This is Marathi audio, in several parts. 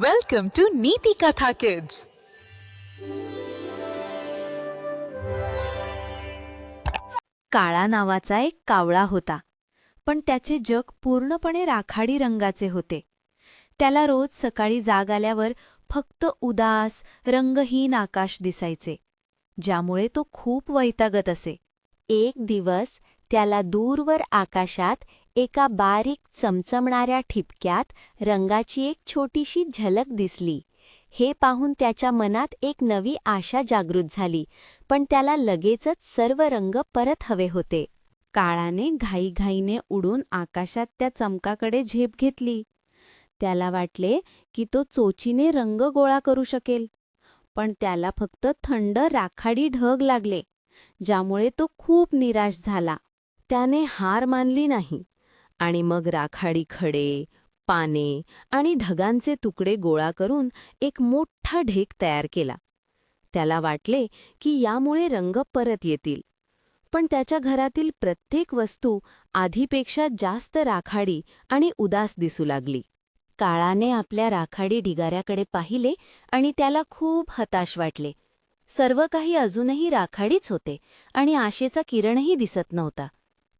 वेलकम टू नीति कथा किड्स काळा नावाचा एक कावळा होता पण त्याचे जग पूर्णपणे राखाडी रंगाचे होते. त्याला रोज सकाळी जाग आल्यावर फक्त उदास रंगहीन आकाश दिसायचे ज्यामुळे तो खूप वैतागत असे. एक दिवस त्याला दूरवर आकाशात एका बारीक चमचमणाऱ्या ठिपक्यात रंगाची एक छोटीशी झलक दिसली. हे पाहून त्याच्या मनात एक नवी आशा जागृत झाली पण त्याला लगेचच सर्व रंग परत हवे होते. काळाने घाईघाईने उडून आकाशात त्या चमकाकडे झेप घेतली. त्याला वाटले की तो चोचीने रंग गोळा करू शकेल पण त्याला फक्त थंड राखाडी ढग लागले ज्यामुळे तो खूप निराश झाला. त्याने हार मानली नाही. आणि मग राखाडी खडे पाने आणि ढगांचे तुकडे गोळा करून एक मोठा ढेक तयार केला. त्याला वाटले की यामुळे रंग परत येतील. पण त्याच्या घरातील प्रत्येक वस्तू आधीपेक्षा जास्त राखाडी आणि उदास दिसू लागली. काळाने आपल्या राखाडी ढिगाऱ्याकडे पाहिले आणि त्याला खूप हताश वाटले. सर्व काही अजूनही राखाडीच होते आणि आशेचा किरणही दिसत नव्हता.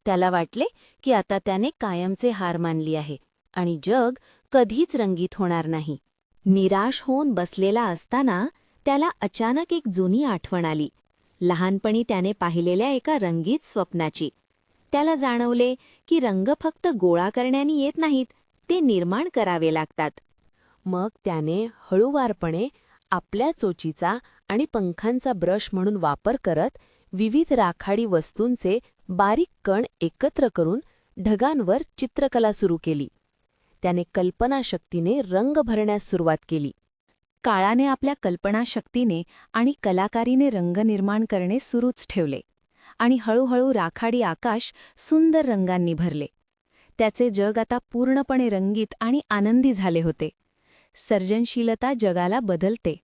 त्याला वाटले की आता त्याने कायमचे हार मानली आहे आणि जग कधीच रंगीत होणार नाही. निराश होऊन बसलेला असताना त्याला अचानक एक जुनी आठवण आली. लहानपणी त्याने पाहिलेल्या एका रंगीत स्वप्नाची. त्याला जाणवले की रंग फक्त गोळा करण्याने येत नाहीत ते निर्माण करावे लागतात. मग त्याने हळूवारपणे आपल्या चोचीचा आणि पंखांचा ब्रश म्हणून वापर करत विविध राखाडी वस्तूंचे बारीक कण एकत्र करून ढगांवर चित्रकला सुरू केली. त्याने कल्पनाशक्तीने रंग भरण्यास सुरुवात केली. काळाने आपल्या कल्पनाशक्तीने आणि कलाकारीने रंग निर्माण करणे सुरूच ठेवले आणि हळूहळू राखाडी आकाश सुंदर रंगांनी भरले. त्याचे जग आता पूर्णपणे रंगीत आणि आनंदी झाले होते. सर्जनशीलता जगाला बदलते.